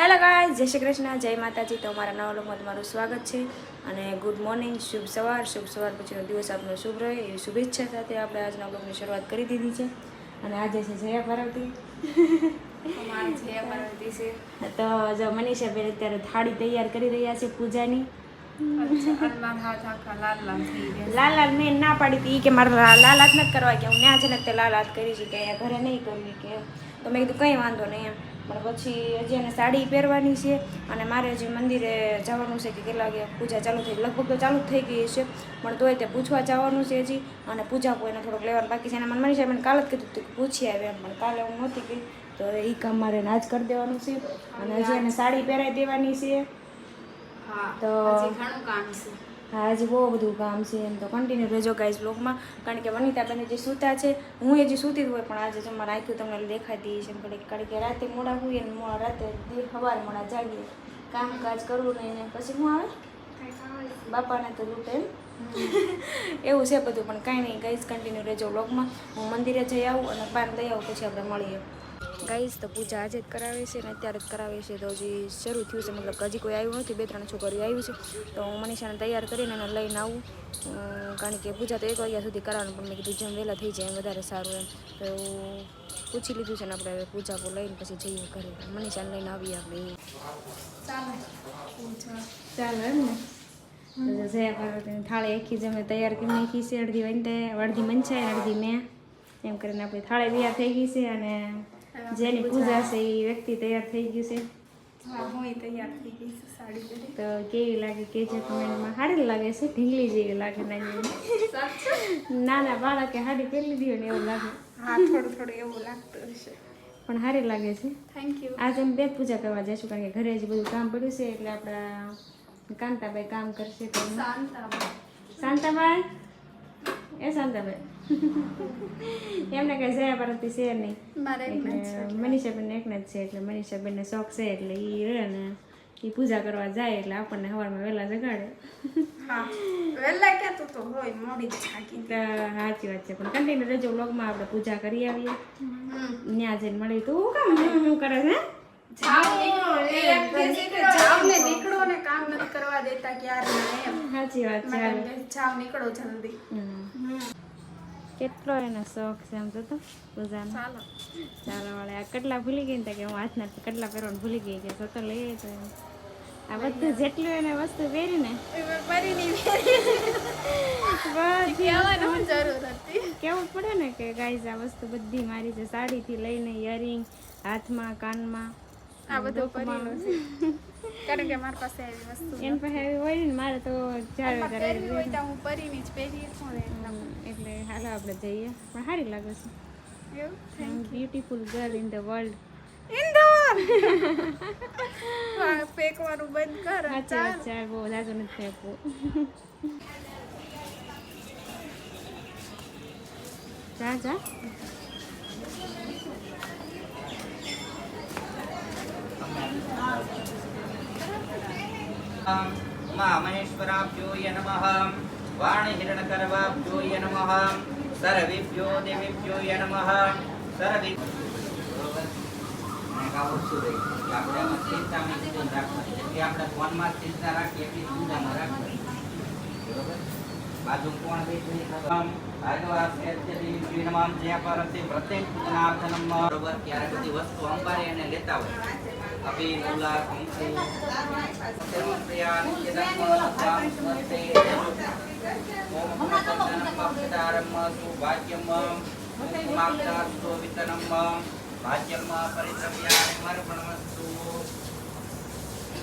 Hello ગાય જય શ્રી કૃષ્ણ જય માતાજી. તો અમારા નવા લોકમાં તમારું સ્વાગત છે. અને ગુડ મોર્નિંગ શુભ સવાર. શુભ સવાર પછીનો દિવસ આપનો શુભ રહે એવી શુભેચ્છા સાથે આપણે આજના બ્લોગની શરૂઆત કરી દીધી છે. અને આજે છે જયા પાર્વતી. તો જો મનીષાબેન અત્યારે થાળી તૈયાર કરી રહ્યા છે પૂજાની. લાલ લાલ મેં ના પાડી હતી કે મારે લાલ હાથ નથી કરવા કે હું ત્યાં છે ને તે લાલ હાથ કરી છે કે અહીંયા ઘરે નહીં કરવી કે. તો મેં કીધું કંઈ વાંધો નહીં એમ. પણ પછી હજી એને સાડી પહેરવાની છે અને મારે હજી મંદિરે જવાનું છે કે કેટલા વાગે પૂજા ચાલુ થઈ લગભગ તો ચાલુ થઈ ગઈ છે પણ તોય તે પૂછવા જવાનું છે હજી અને પૂજા કોઈને થોડોક લેવાનું બાકી છે. એને મને મનીષા મને કાલે જ કીધું હતું કે પૂછી આવે એમ પણ કાલે હું નહોતી ગઈ તો એ કામ મારે આજ કરી દેવાનું છે અને હજી એને સાડી પહેરાવી દેવાની છે. હા તો- ઘણું કામ છે. હા બહુ બધું કામ છે એમ તો કન્ટિન્યુ રહેજો ગાઈઝ બ્લોગમાં કારણ કે વનિતાબેન જે સૂતા છે, હું સૂતી જ હોય પણ આજે જો મારે આંખ્યું તમને દેખાતી છે એમ કારણ કે રાતે મોડા હોઈએ ને મોડા રાતે સવારે મોડા જાગીએ કામકાજ કરવું નહીં ને પછી હું આવે? બાપાને તો લૂટે એવું છે બધું, પણ કાંઈ નહીં. ગાઈઝ કન્ટિન્યુ રહેજો બ્લોગમાં હું મંદિરે જઈ આવું અને પાન લઈ આવું, પછી આપણે મળીએ. ગાઈઝ તો પૂજા આજે જ કરાવે છે ને અત્યારે જ કરાવે છે. તો હજી શરૂ થયું છે મતલબ હજી કોઈ આવ્યું નથી બે ત્રણ છોકરીઓ આવી છે. તો હું મનીષાને તૈયાર કરીને એને લઈને આવું. કારણ કે પૂજા તો એક વાગ્યા સુધી કરાવવાનું પણ મેં કીધું જેમ વહેલા થઈ જાય એમ વધારે સારું એમ. તો પૂછી લીધું છે ને આપણે હવે પૂજા પર લઈને પછી જઈએ ઘરે. મનીષાને લઈને આવીએ આપણે. ચાલે. ચાલો એમ ને? જયા પાર્વતીની થાળી આખી જ અમે તૈયાર કરી નાખી છે. અડધી વંટે અડધી મંચાય અડધી મેં. એમ કરીને આપણી થાળી તૈયાર થઈ ગઈ છે અને જેની પૂજા છે એ વ્યક્તિ તૈયાર થઈ ગયું છે. હા હું તૈયાર થઈ ગઈ છું સાડી તો કેવી લાગે કે જે કમેન્ટમાં સારી લાગે છે ઢીંગલી જેવી લાગે નાની નાના. બાળકે સાડી પહેરી હોય ને એવું લાગે. હા થોડું થોડું એવું લાગતું હશે. પણ સારી લાગે છે. થેન્ક યુ આજે અમે બે પૂજા કરવા જઈશું કારણ કે ઘરે જ બધું કામ પડ્યું છે એટલે આપણા કાંતાભાઈ કામ કરશે તો શાંતાભાઈ? એ શાંતાભાઈ. એમને કઈ જયા પરથી છે નહીં. મારે એક જ છે એટલે. મનીષાબેન એકને જ છે એટલે મનીષાબેનને શોખ છે એટલે એ રહે ને એ પૂજા કરવા જાય એટલે આપણને સવારમાં વહેલા જગાડે. હા. વહેલા ક્યાં તું તો હોય મોડી સાચી વાત છે. પણ કન્ટિન્યુ રહેજો વ્લોગમાં આપણે પૂજા કરી આવીએ. ત્યાં જઈને મળી તું કામ હું હું કરે છે? સાચી વાત છે જાવ નીકળો જલ્દી. કેટલો એનો શોખ છે એમ તો તો પૂજાનો? ચાલો. વાળે આ કેટલા ભૂલી ગઈ ને કે હું હાથના કેટલા પહેરવાનું ભૂલી ગઈ કે તો લઈએ તો. આ બધું જેટલું એને વસ્તુ પહેરી ને પરીની બધી કહેવાનું જરૂર હતી. કેવું પડે ને કે ગાઈઝ આ વસ્તુ બધી મારી છે. સાડીથી લઈને ઇયરિંગ હાથમાં કાનમાં. આ બધું કારણ કે મારી પાસે એવી વસ્તુ એમ પાસે એવી હોય ને મારે તો જ્યારે પહેરવી હોય તો હું પરીની જ પહેરી છું ને એટલે હાલો આપણે જઈએ. પણ સારી લાગે છે. એવું? Beautiful girl in the world in the world ફેંકવાનું બંધ કર ચાલ. ચાલ બહુ જાજુ નથી ફેંકવું જા જા. मा महेश्वराभ्योय नमः वाणिहिरणकरवाभ्योय नमः सर्वेभ्यो देवेभ्योय नमः सर्वे એક આ વસ્તુ રહી કે આપણે આમાં ચિંતામાં ચિંતન રાખવાની જેટલી આપણે ફોનમાં ચિંતા રાખીએ એટલી ચિંતામાં રાખવાની બરોબર બાજુ કોણ બેઠું એ ખબર ભાગવત શેરચરી નમામ જ્યાં પરતે પ્રત્યેક પૂજનાર્થનમ બરોબર ત્યારે બધી વસ્તુ અંબારે એને લેતા હોય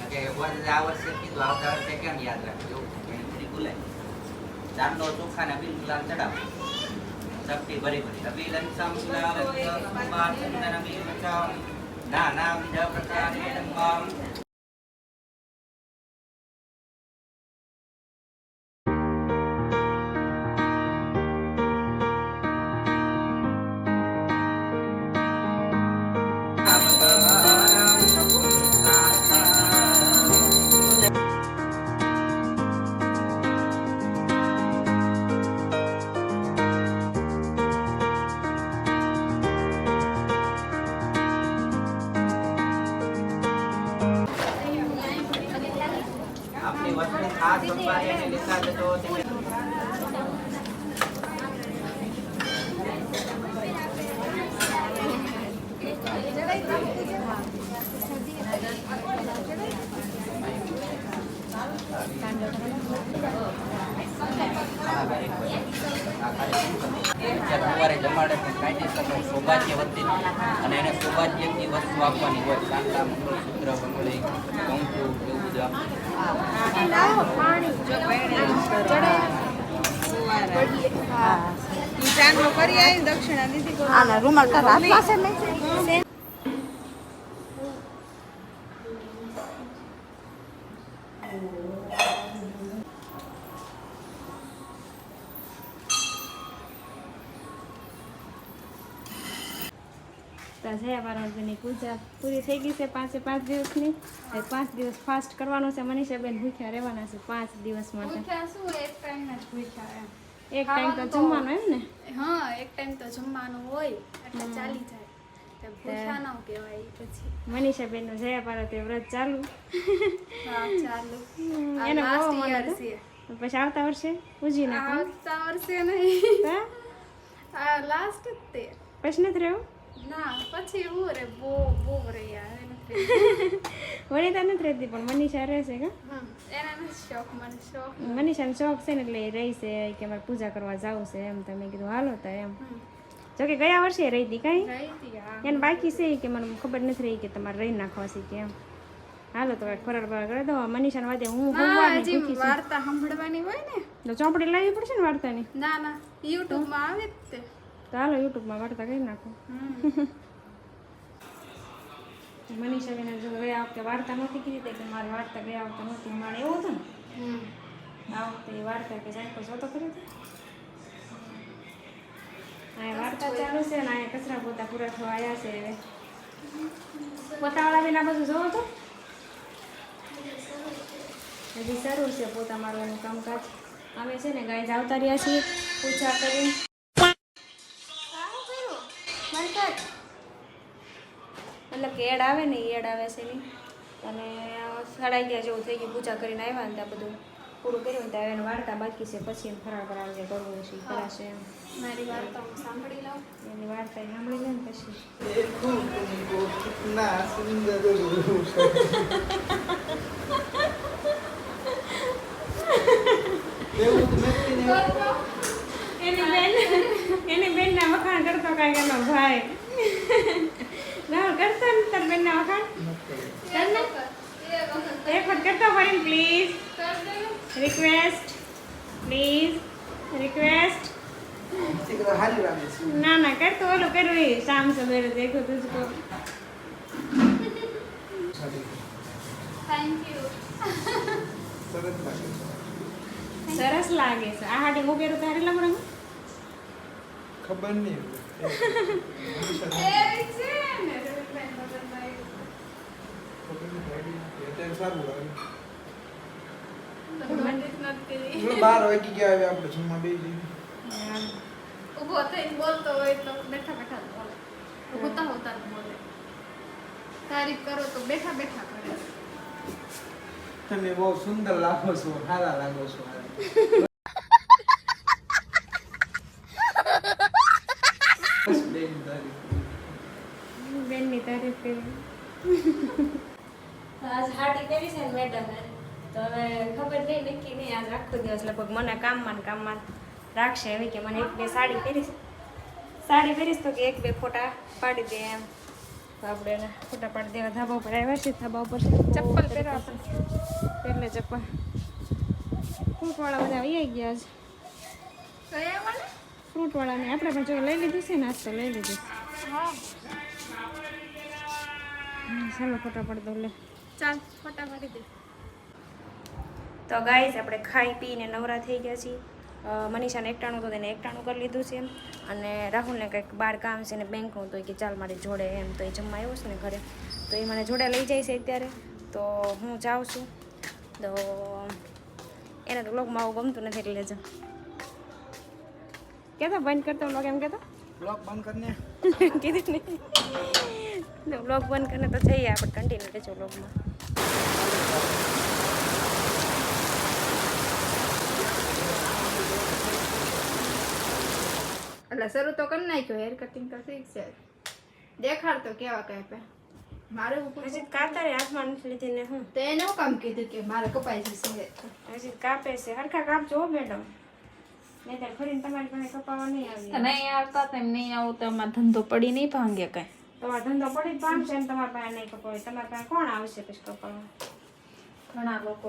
કે વર્ષ આ વર્ષે કીધું આવતા વર્ષે કેમ યાદ રાખજો છે ભૂલાય ચાંદો ચોખા ને બિલ ગુલાલ ચડાવ શક્તિ ભરી ભરી અબિલન સંસ્કાર સંભાર ચંદન นานามเวิจารณีทั้งมัง નમઃ આ સંભાર એને લીધા છે તો તમે સવારે જમાડે પણ કાયદેસરનો સૌભાગ્યવતી અને એને સૌભાગ્યની વસ્તુ આપવાની હોય. ચાંદા મંગળસૂત્ર બંગડી કંકુ એવું બધું આપવાનું. આના રૂમાલ તારા હાથમાં છે ને તો જયા પાર્વતીની પૂજા પૂરી થઈ ગઈ છે પાંચે પાંચ દિવસની. હવે પાંચ દિવસ ફાસ્ટ કરવાનું છે. મનીષાબેન ભૂખ્યા રહેવાના છે પાંચ દિવસ માટે. એક ટાઈમ તો જમવાનું એમ ને? હા એક ટાઈમ તો જમવાનું હોય એટલે ચાલી જાય. ભૂખ્યા ન જયા પાર્વતી વ્રત ચાલુ. એને બહુ મન. છે. પછી આવતા વર્ષે પૂજી આવતા વર્ષે નહીં. લાસ્ટ જ તે. પછી નથી રહેવું? ના પછી હું રે બહુ બહુ રે યાર. વનિતા નથી રહેતી પણ મનીષા રહેશે કે? મનીષાનો શોખ છે ને એટલે એ કે મારે પૂજા કરવા જવું છે એમ તમે કીધું હાલો તો એમ. જો કે ગયા વર્ષે રહી હતી કાંઈ? એને બાકી છે કે મને ખબર નથી રહી કે તમારે રહી નાખવા છે કે એમ. હાલો તો ફરાર બરાર કરી દો મનીષાને વાતે હું વાર્તા સાંભળવાની હોય ને. તો ચોપડી લાવવી પડશે ને વાર્તાની? ના ના યુટ્યુબમાં આવે જ તે. હાલો યુટ્યુબમાં વાર્તા કરી નાખો. મનીષા બેન જો ગયા વખતે વાર્તા નહોતી કીધી કે મારી વાર્તા ગયા વખતે નહોતી મારે એવું હતું. ને? આ વખતે વાર્તા કે જાય જોતો કર્યો હતો આ વાર્તા ચાલુ છે ને અહીંયા કચરા પોતા પૂરા થવા આવ્યા છે હવે. પોતાવાળા બેન આ બધું જોવો તો? હજી સારું છે પોતા મારવાનું કામકાજ. અમે છે ને ગાય આવતા રહ્યા છીએ પૂજા કરી એક એડ આવે ને એ એડ આવે છે એની અને સાડા ગયા જેવું થઈ ગયું પૂજા કરીને આવ્યા ને ત્યાં બધું પૂરું કર્યું ત્યાં એને વાર્તા બાકી છે પછી એમ ફરાળ ફરાળ જે કરવું છે એમ. મારી વાર્તા સાંભળી લઉં. એની વાર્તા સાંભળી લે ને પછી. ના સુંદર એની બેન એની બેનના વખાણ કરતો કાંઈક એનો ભાઈ. રાહુલ કરતા ને તાર કર ને એક વખત કરતો ફરીને પ્લીઝ રિક્વેસ્ટ પ્લીઝ રિક્વેસ્ટ ના ના કરતો ઓલું કર્યું એ શામ સવેરે દેખો તુજકો. થેન્ક યુ સરસ લાગે છે. સરસ લાગે છે આ હાડી હું પહેરું તારે લગડું ખબર નહીં. બાર વાગી ગયા હવે આપણે જમવા બે જઈએ. ઊભો થઈને બોલતો હોય તો બેઠા બેઠા બોલે. હોતા હોતા બોલે. તારીફ કરો તો બેઠા બેઠા કરે. તમે બહુ સુંદર લાગો છો સારા લાગો છો બસ બેન તારી બેનની તારીફ. કરી આજ હાડી પહેરી છે ને મેડમે તો હવે ખબર નહીં નક્કી નહીં આજ આખો દિવસ લગભગ મને કામમાં કામમાં રાખશે એવી કે મને એક બે સાડી પહેરીશ. સાડી પહેરીશ તો કે એક બે ફોટા પાડી દે એમ. તો આપણે એને ફોટા પાડી દેવા ધાબા ઉપર આવ્યા છે ધાબા ઉપર ચપ્પલ પહેરવા એટલે ચપ્પલ. ફ્રૂટવાળા બધા આવી ગયા છે. ફ્રૂટવાળાને આપણે પણ જો લઈ લીધું છે નાસ્તો લઈ લીધું. હા. હમ, ચાલો ફટાફટ દો લે. ચાલ ફટાફટ દે. તો ગાઈસ આપણે ખાઈ પીને નવરા થઈ ગયા છીએ. મનીષાને એકટાણું તો તેને એકટાણું કરી લીધું છે અને રાહુલને કંઈક બહાર કામ છે ને બેંકનું તો એ કે ચાલ મારી જોડે એમ તો એ જમવા આવ્યો છે ને ઘરે. તો એ મને જોડે લઈ જાય છે અત્યારે. તો હું જાઉં છું. તો એને તો લોકમાં આવું ગમતું નથી એટલે જ. કેતો બંધ કરતો બ્લોગ એમ કેતો? બ્લોગ બંધ કરીને. કીધું ને બ્લોગ બંધ કરીને તો થઈ આપણે કન્ટિન્યુ રહેજો બ્લોગમાં એટલે શરૂ તો કરી નાખ્યો હેર કટિંગ તો ઠીક છે દેખાડતો કેવા કહે પે મારે હજી કાતરે હાથમાં નથી લીધી ને હું. તો એને કામ કીધું કે મારે કપાઈ જશે હજી કાપે છે. હરખા કાપજો મેડમ નહીં ત્યારે તમારી પાસે કપાવા નહીં આવી નહીં આવતા તેમ નહીં આવું તો અમારો ધંધો પડી નહીં ભાંગે કઈ. તમારો ધંધો પડી જ ભાંગશે ને તમારા પાસે નહીં કપાવે. તમારા પાસે કોણ આવશે પછી કપાવવા ઘણા લોકો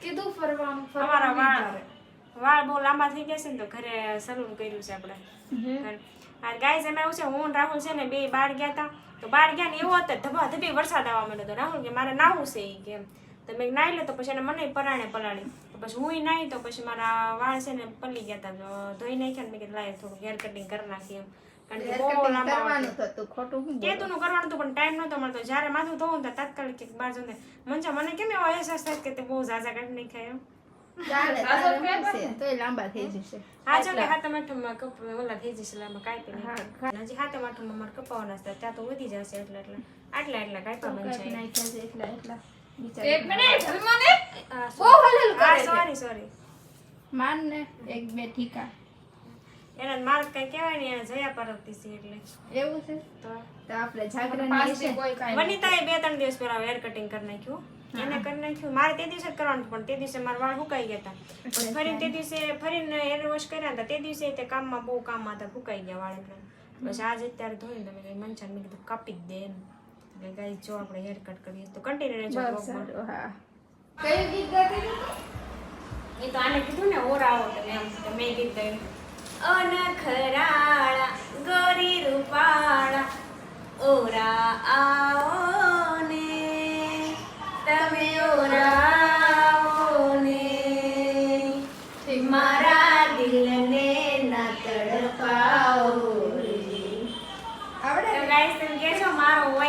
કીધું ફરવાનું અમારા વાળ વાળ બહુ લાંબા થઈ ગયા છે ને તો ઘરે સલૂન કર્યું છે આપણે. આ ગાય એમાં એવું છે હું રાહુલ છે ને બે બાર ગયા હતા તો બાર ગયા ને એવો હતો ધબા ધબી વરસાદ આવવા માંડ્યો તો રાહુલ કે મારે નાહવું છે ઈ કે એમ. તો મેં નાહી લે તો પછી એને મને પરાણે પલાળી. તો પછી હું નાહી તો પછી મારા વાળ છે ને પલી ગયા હતા ધોઈ નાખ્યા ને મેં કીધું લાય થોડું હેર કટિંગ કરી નાખી એમ. કે લાંબા મને કેમ એવો અહેસાસ થાય કે તે બહુ ઝાઝા કાઢી નાખ્યા એમ? લાંબા થઈ જશે. હા ચાલે હાથમ આઠમમાં કપ ઓલા થઈ જશે એટલે આમાં કાંઈ પી નહીં. હજી હાથમ આઠમમાં મારે કપાવાના ત્યાં તો વધી જશે એટલે એટલે. આટલા એટલા કાંઈ પણ નાખ્યા છે એટલા એટલા. એક મિનિટ બિચારી સોરી. સોરી માન ને એક બે ઠીકા. એના માર કઈ કહેવાય નહીં એને જયા પાર્વતી છે એટલે. એવું છે? તો? તો આપણે જાગરણ છે વનિતાએ બે ત્રણ દિવસ પહેલા હેર કટિંગ કરી નાખ્યું. એને કરી નાખ્યું. મારે તે દિવસે જ કરવાનું પણ તે દિવસે મારા વાળ સુકાઈ ગયા હતા. પછી ફરી તે દિવસે ફરીને હેર વોશ કર્યા હતા. તે દિવસે તે કામમાં બહુ કામમાં હતા ફૂકાઈ ગયા વાળ એટલે પછી આજે અત્યારે ધોઈને તમે કઈ મેં કીધું કાપી જ દે એમ. એટલે ગાઈ જો આપણે હેર કટ કરીએ તો કન્ટિન્યુ રહેજો હા. કઈ ગીત ગાતી હતી? એ તો આને કીધું ને ઓર આવો તમે એમ તો મેં ગીત ગાયું. અનખરાળા ગોરી રૂપાળા ઓરા આવો ને તમે ઓરા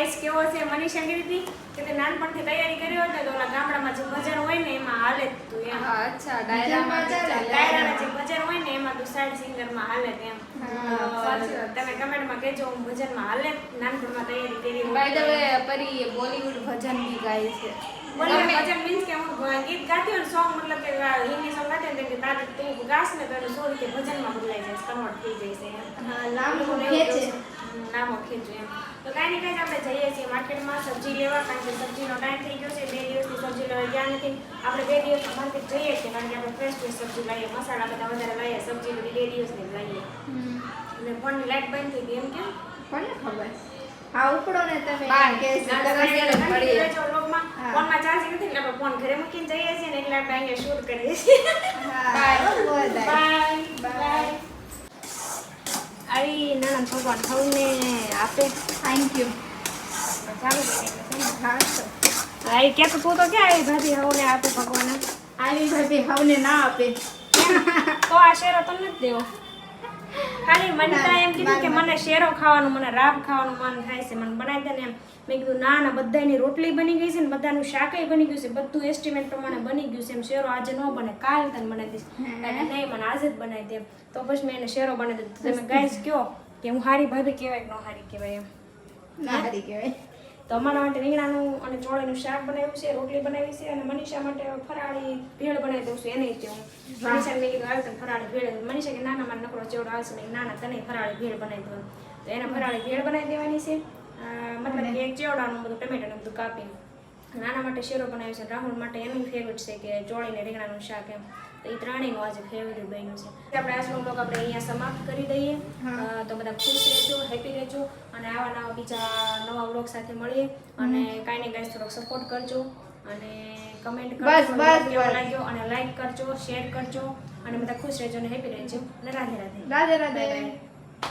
વોઇસ કેવો છે? મનીષા કીધી હતી કે તે નાનપણથી તૈયારી કર્યો હોય તો ઓલા ગામડામાં જે ભજન હોય ને એમાં હાલે જ તું એમ. હા અચ્છા ડાયરામાં. ડાયરાના જે ભજન હોય ને એમાં તું સાઈડ સિંગરમાં હાલે એમ. તમે કમેન્ટમાં કહેજો હું ભજનમાં હાલે નાનપણમાં તૈયારી કરી બાય ધ વે પરી બોલીવુડ ભજન બી ગાય છે. ભજન means કે હું ગીત ગાતી હોય ને song મતલબ કે હિન્દી song ગાતી હોય ને તારે તું ગાસ ને તો એનું સુર કે ભજનમાં બદલાઈ જાય કન્વર્ટ થઈ એમ. હા ખેંચે. નામો ખેંચે એમ. તો કાંઈ ને કાંઈ આપણે જઈએ છીએ માર્કેટમાં સબ્જી લેવા કારણ કે સબ્જીનો ટાઈમ થઈ ગયો છે બે દિવસથી સબ્જી લેવા ગયા નથી. આપણે બે દિવસમાં માર્કેટ જઈએ છીએ કારણ કે આપણે ફ્રેશ ફ્રેશ સબ્જી લાવીએ મસાલા બધા વધારે લાવીએ સબ્જી બધી બે દિવસની અને ફોનની લાઈટ બંધ થઈ ગઈ એમ કેમ? કોને ખબર? હા ઉપડો ને તમે. કે ફોનમાં ચાર્જિંગ નથી એટલે આપણે ફોન ઘરે મૂકીને જઈએ છીએ ને એટલે આપણે અહીંયા શૂટ કરીએ છીએ. બાય. બાય. બાય. આવી નાના ભગવાન સૌને આપે. થેન્ક યુ કરી હા, તો. હા એ કહેતો તું તો ક્યાં આવી ભાભી હવને આપે ભગવાન આવી ભાભી હવને ના આપે. તો આ શેરો તમને નથી દેવો. ખાલી મને તો એમ કીધું કે મને શેરો ખાવાનું મને રાબ ખાવાનું મન થાય છે. મને બનાવી દે ને એમ. મેં કીધું ના ના બધાની રોટલી બની ગઈ છે ને બધાનું શાકય બની ગયું છે. બધું એસ્ટિમેટ પ્રમાણે બની ગયું છે. એમ શેરો આજે ન બને કાલ તને બનાવી દઈશ. નહીં મને આજે જ બનાવી દે. તો પછી મેં એને શેરો બનાવી દીધો. તમે ગાઈસ કયો કે હું હારી ભાભી કહેવાય કે ન હારી કહેવાય એમ. ના હારી કહેવાય. તો અમારા માટે રીંગણાનું અને ચોળાનું શાક બનાવ્યું છે રોટલી બનાવી છે અને મનીષા માટે ફરાળી ભેળ બનાવી દઉં છું. એને જ હું મનીષા મેં કીધું તને ફરાળી ભેળ. મનીષા કે નાના મારા નકરો ચેવડો આવશે મેં કીધું, ના ના તને ફરાળી ભેળ બનાવી દઉં. તો એને ફરાળી ભેળ બનાવી દેવાની છે. મતલબ કે એક ચેવડાનું બધું ટમેટાનું બધું કાપીને. નાના માટે શેરો બનાવ્યો છે રાહુલ માટે એનું ફેવરેટ છે કે ચોળીને રીંગણાનું શાક એમ. તો એ ત્રણેયનું આજે ફેવરેટ બન્યું છે. આપણે આજનો બ્લોગ આપણે અહીંયા સમાપ્ત કરી દઈએ. તો બધા ખુશ રહેજો હેપી રહેજો અને આવા નવા બીજા નવા બ્લોગ સાથે મળીએ. અને કાંઈ ને કાંઈ થોડોક સપોર્ટ કરજો અને કમેન્ટ કરજો. લાગ્યો અને લાઈક કરજો શેર કરજો અને બધા ખુશ રહેજો અને હેપી રહેજો. અને રાધે રાધે. રાધે રાધે.